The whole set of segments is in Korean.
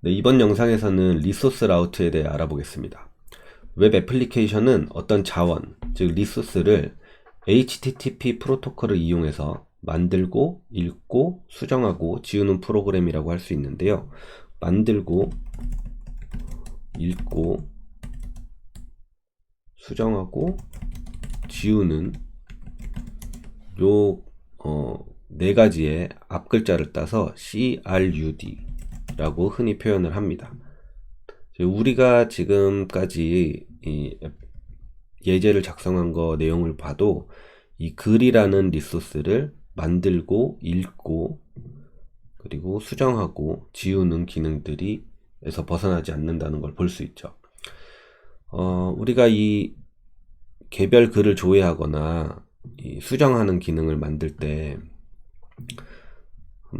네, 이번 영상에서는 리소스 라우트에 대해 알아보겠습니다. 웹 애플리케이션은 어떤 자원, 즉 리소스를 HTTP 프로토콜을 이용해서 만들고, 읽고, 수정하고, 지우는 프로그램이라고 할 수 있는데요. 만들고, 읽고, 수정하고, 지우는 요, 어, 네 가지의 앞 글자를 따서 CRUD 라고 흔히 표현을 합니다. 우리가 지금까지 이 예제를 작성한 거 내용을 봐도 이 글이라는 리소스를 만들고 읽고 그리고 수정하고 지우는 기능들이 에서 벗어나지 않는다는 걸 볼 수 있죠. 어, 우리가 이 개별 글을 조회하거나 이 수정하는 기능을 만들 때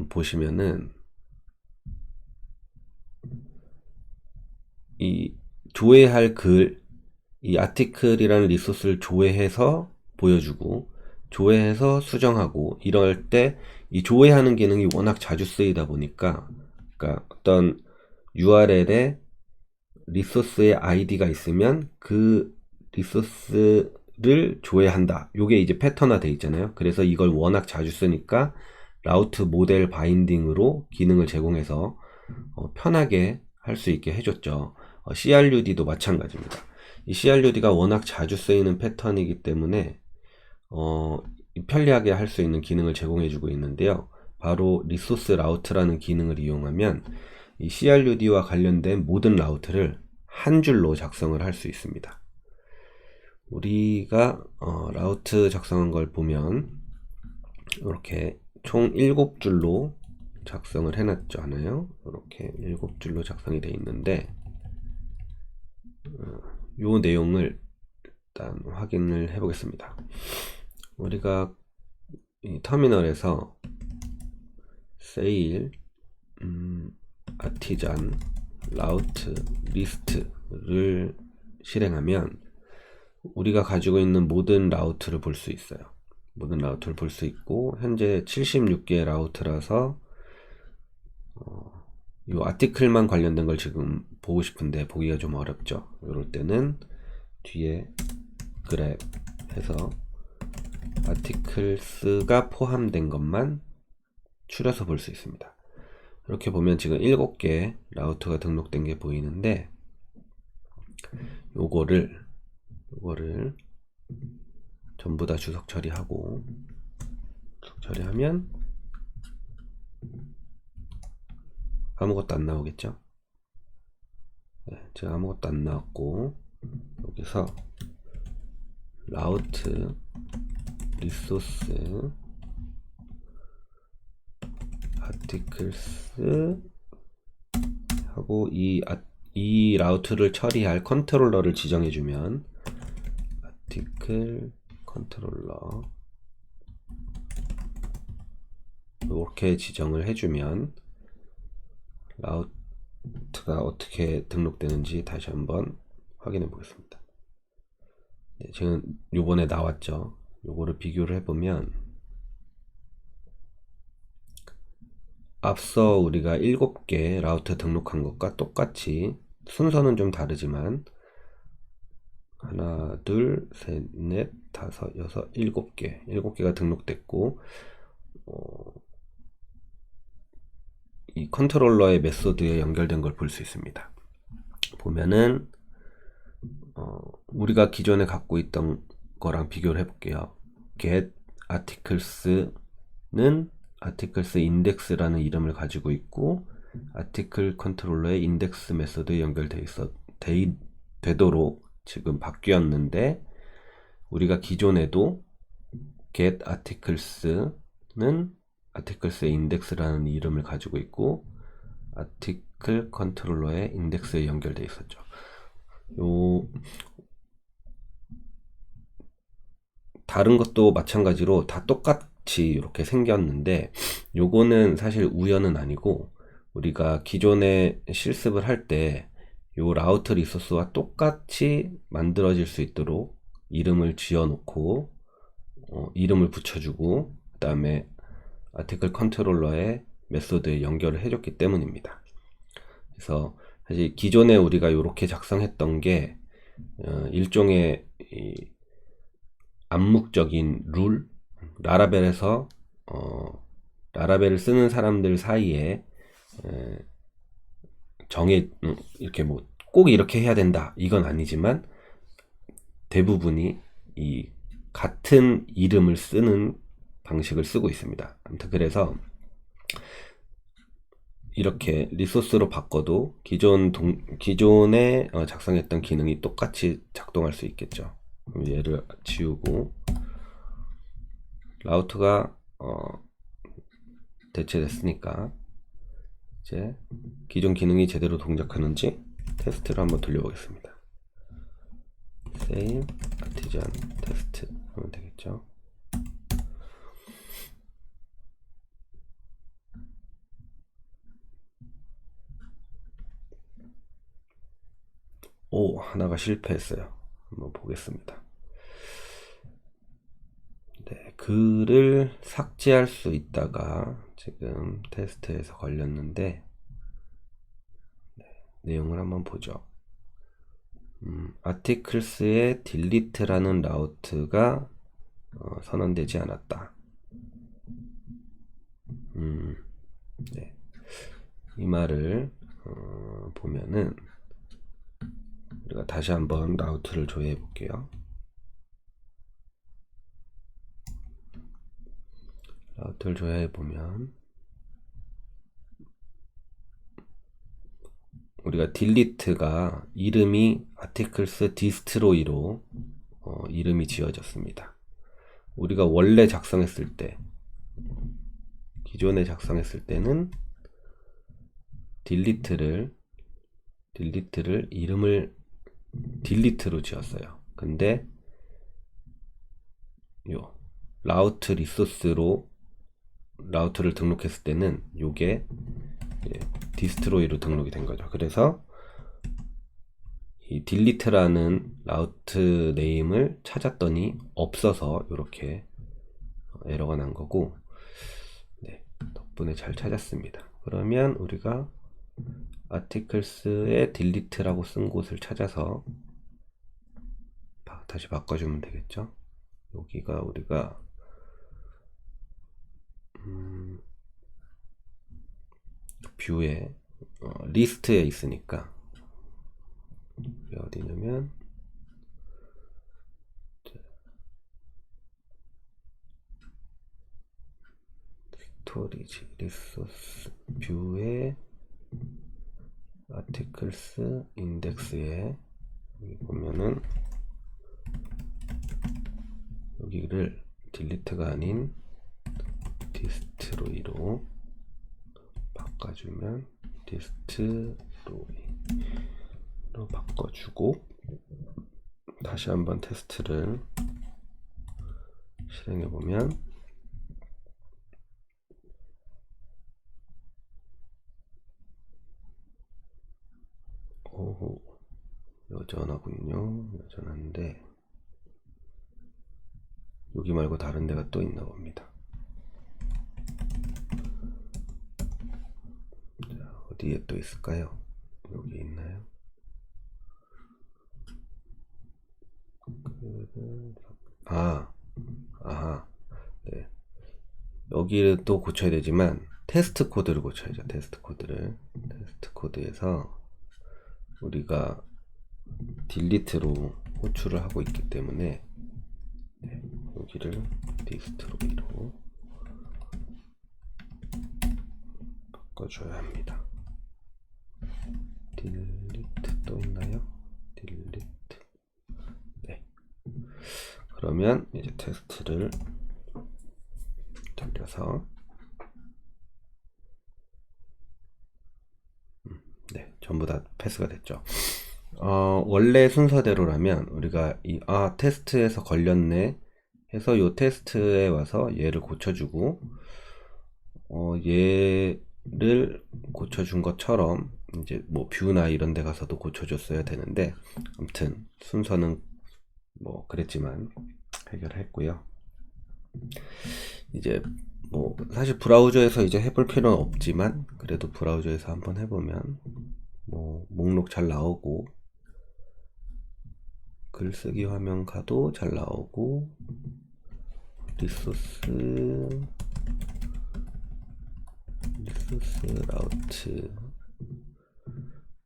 보시면은 이 조회할 글, 이 아티클이라는 리소스를 조회해서 보여주고 조회해서 수정하고 이럴 때 이 조회하는 기능이 워낙 자주 쓰이다 보니까 그러니까 어떤 URL에 리소스의 아이디가 있으면 그 리소스를 조회한다. 요게 이제 패턴화 돼 있잖아요. 그래서 이걸 워낙 자주 쓰니까 라우트 모델 바인딩으로 기능을 제공해서 어, 편하게 할 수 있게 해줬죠. 어, CRUD도 마찬가지입니다. 이 CRUD가 워낙 자주 쓰이는 패턴이기 때문에 어, 편리하게 할 수 있는 기능을 제공해주고 있는데요. 바로 리소스 라우트라는 기능을 이용하면 이 CRUD와 관련된 모든 라우트를 한 줄로 작성을 할 수 있습니다. 우리가 어, 라우트 작성한 걸 보면 이렇게 총 7줄로 작성을 해놨죠 하나요? 이렇게 7줄로 작성이 되어 있는데 요 내용을 일단 확인을 해 보겠습니다. 우리가 이 터미널에서 세일 음, 아티잔 라우트 리스트를 실행하면 우리가 가지고 있는 모든 라우트를 볼 수 있어요. 모든 라우트를 볼 수 있고 현재 76개의 라우트라서 어, 이 아티클만 관련된 걸 지금 보고 싶은데 보기가 좀 어렵죠. 이럴 때는 뒤에 그랩 해서 아티클스가 포함된 것만 추려서 볼 수 있습니다. 이렇게 보면 지금 7개 라우트가 등록된 게 보이는데 요거를 요거를 전부 다 주석 처리하고 주석 처리하면 아무것도 안 나오겠죠? 네, 제가 아무것도 안 나왔고 여기서 라우트 리소스 아티클스 하고 이, 아, 이 라우트를 처리할 컨트롤러를 지정해 주면 아티클 컨트롤러 이렇게 지정을 해주면 라우트가 어떻게 등록되는지 다시 한번 확인해 보겠습니다. 네, 지금 요번에 나왔죠. 요거를 비교를 해보면 앞서 우리가 7개 라우트 등록한 것과 똑같이 순서는 좀 다르지만 하나, 둘, 셋, 넷, 다섯, 여섯, 일곱 개, 일곱 개가 등록됐고 어, 이 컨트롤러의 메소드에 연결된 걸 볼 수 있습니다. 보면은 어, 우리가 기존에 갖고 있던 거랑 비교를 해볼게요. get articles는 articles index라는 이름을 가지고 있고 article 컨트롤러의 index 메소드에 연결돼 있어 되, 되도록 지금 바뀌었는데 우리가 기존에도 get articles는 articles의 index라는 이름을 가지고 있고 article 컨트롤러의 index에 연결돼 있었죠. 요 다른 것도 마찬가지로 다 똑같이 이렇게 생겼는데 요거는 사실 우연은 아니고 우리가 기존에 실습을 할 때 요 라우트 리소스와 똑같이 만들어질 수 있도록 이름을 지어 놓고 어, 이름을 붙여주고 그 다음에 아티클 컨트롤러의 메소드에 연결을 해줬기 때문입니다. 그래서 사실 기존에 우리가 이렇게 작성했던 게 어, 일종의 이 암묵적인 룰 라라벨에서 어, 라라벨을 쓰는 사람들 사이에 에, 정해 음, 이렇게 뭐 꼭 이렇게 해야 된다 이건 아니지만 대부분이 이 같은 이름을 쓰는 방식을 쓰고 있습니다. 아무튼 그래서 이렇게 리소스로 바꿔도 기존 동, 기존에 어, 작성했던 기능이 똑같이 작동할 수 있겠죠. 그럼 얘를 지우고 라우트가 어, 대체됐으니까 이제 기존 기능이 제대로 동작하는지 테스트를 한번 돌려보겠습니다. save artisan test 하면 되겠죠. 오, 하나가 실패했어요. 한번 보겠습니다. 네, 글을 삭제할 수 있다가 지금 테스트에서 걸렸는데 네, 내용을 한번 보죠. 음, articles의 delete라는 라우트가 어, 선언되지 않았다. 음, 네. 이 말을 어, 보면은 우리가 다시 한번 라우트를 조회해 볼게요. 라우트를 조회해 보면 우리가 딜리트가 이름이 아티클스 디스트로이로 어, 이름이 지어졌습니다. 우리가 원래 작성했을 때 기존에 작성했을 때는 딜리트를 딜리트를 이름을 딜리트로 지었어요. 근데 요 라우트 리소스로 라우트를 등록했을 때는 요게 예, 디스트로이로 등록이 된 거죠. 그래서 이 딜리트라는 라우트 네임을 찾았더니 없어서 이렇게 에러가 난 거고 네, 덕분에 잘 찾았습니다. 그러면 우리가 articles에 delete라고 쓴 곳을 찾아서 바- 다시 바꿔주면 되겠죠. 여기가 우리가 음, 뷰에 어, 리스트에 있으니까 어디냐면 스토리지 리소스 뷰에 아티클스 인덱스에 여기 보면은 여기를 딜리트가 아닌 디스트로이로 바꿔주면 디스트로이로 바꿔주고 다시 한번 테스트를 실행해 보면 오호 여전하군요. 여전한데 여기 말고 다른 데가 또 있나 봅니다. 자, 어디에 또 있을까요? 여기 있나요? 아 아하. 네. 여기를 또 고쳐야 되지만 테스트 코드를 고쳐야죠 테스트 코드를. 테스트 코드에서 우리가 딜리트로 호출을 하고 있기 때문에 네, 여기를 디스트로이로 바꿔줘야 합니다. 딜리트 또 있나요? 딜리트 네 그러면 이제 테스트를 돌려서 네, 전부 다 패스가 됐죠. 어, 원래 순서대로라면 우리가 이, 아, 테스트에서 걸렸네 해서 요 테스트에 와서 얘를 고쳐주고, 어, 얘를 고쳐준 것처럼 이제 뭐 뷰나 이런 데 가서도 고쳐줬어야 되는데, 아무튼 순서는 뭐 그랬지만 해결했고요. 이제 뭐 사실 브라우저에서 이제 해볼 필요는 없지만 그래도 브라우저에서 한번 해보면 뭐 목록 잘 나오고 글쓰기 화면 가도 잘 나오고 리소스 리소스 라우트.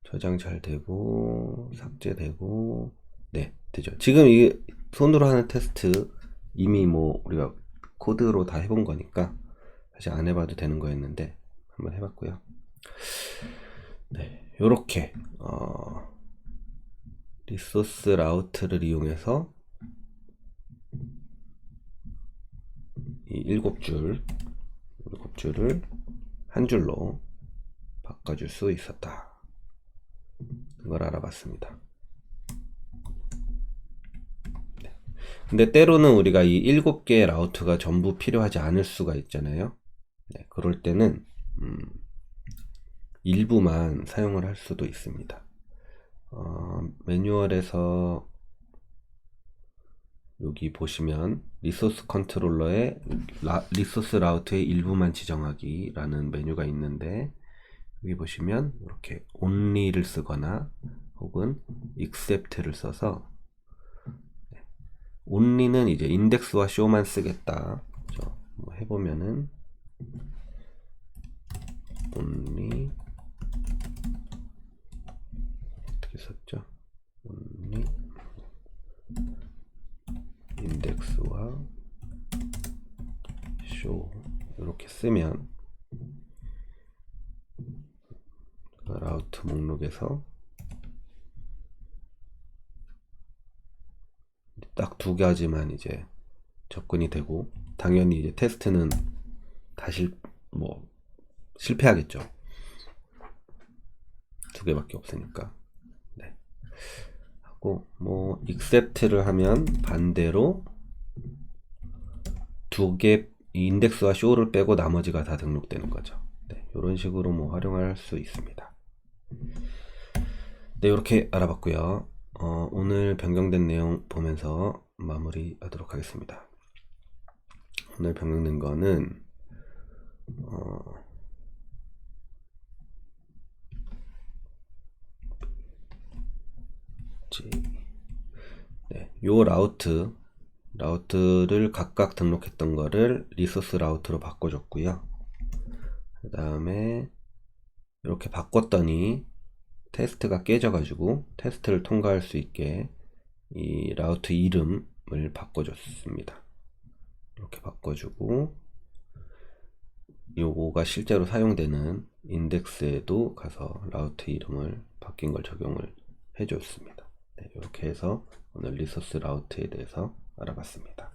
저장 잘 되고 삭제되고 네 되죠. 지금 이 손으로 하는 테스트 이미 뭐 우리가 코드로 다 해본 거니까 사실 안 해봐도 되는 거였는데 한번 해봤고요. 네 요렇게 어, 리소스 라우트를 이용해서 이 일곱 줄 일곱 줄을 한 줄로 바꿔줄 수 있었다. 이걸 알아봤습니다. 네. 근데 때로는 우리가 이 일곱 개의 라우트가 전부 필요하지 않을 수가 있잖아요. 네, 그럴 때는 음, 일부만 사용을 할 수도 있습니다 어, 매뉴얼에서 여기 보시면 리소스 컨트롤러에 라, 리소스 라우트의 일부만 지정하기 라는 메뉴가 있는데 여기 보시면 이렇게 only를 쓰거나 혹은 except를 써서 네, only는 이제 인덱스와 show만 쓰겠다? 뭐 해보면은 only 어떻게 썼죠? only 인덱스와 show 이렇게 쓰면 라우트 목록에서 딱 두 가지만 이제 접근이 되고 당연히 이제 테스트는 다시 뭐 실패하겠죠. 두 개밖에 없으니까. 네. 하고 뭐 accept를 하면 반대로 두 개 인덱스와 show를 빼고 나머지가 다 등록되는 거죠. 네, 이런 식으로 뭐 활용할 수 있습니다. 네, 이렇게 알아봤고요. 어, 오늘 변경된 내용 보면서 마무리하도록 하겠습니다. 오늘 변경된 거는 어, 네, 요 라우트 라우트를 각각 등록했던 거를 리소스 라우트로 바꿔줬고요. 그 다음에 이렇게 바꿨더니 테스트가 깨져가지고 테스트를 통과할 수 있게 이 라우트 이름을 바꿔줬습니다. 이렇게 바꿔주고 요거가 실제로 사용되는 인덱스에도 가서 라우트 이름을 바뀐 걸 적용을 해줬습니다. 네, 이렇게 해서 오늘 리소스 라우트에 대해서 알아봤습니다.